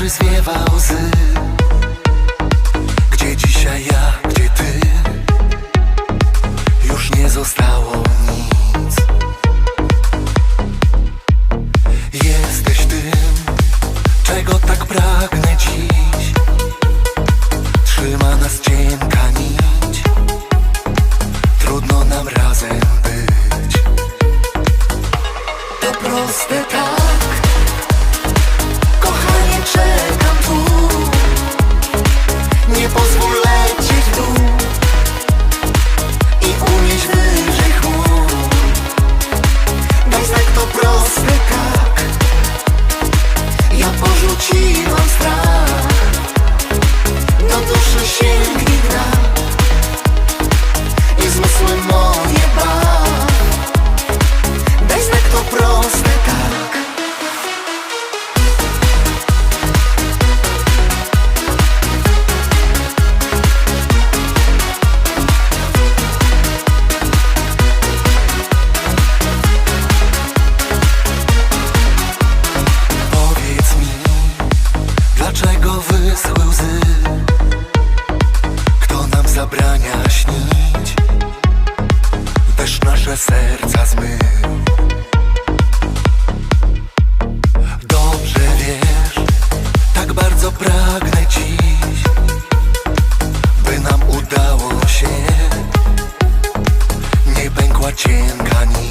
twarzy zwiewa łzy. Gdzie dzisiaj ja, gdzie ty? Już nie zostało nic. Jesteś tym, czego tak pragnę dziś. Trzyma nas cienka nić. Trudno nam razem być. To proste tak wyschły łzy? Kto nam zabrania śnić? Deszcz nasze serca zmył Dobrze wiesz, tak bardzo pragnę dziś By nam udało się Nie pękła cienka nić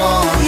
more.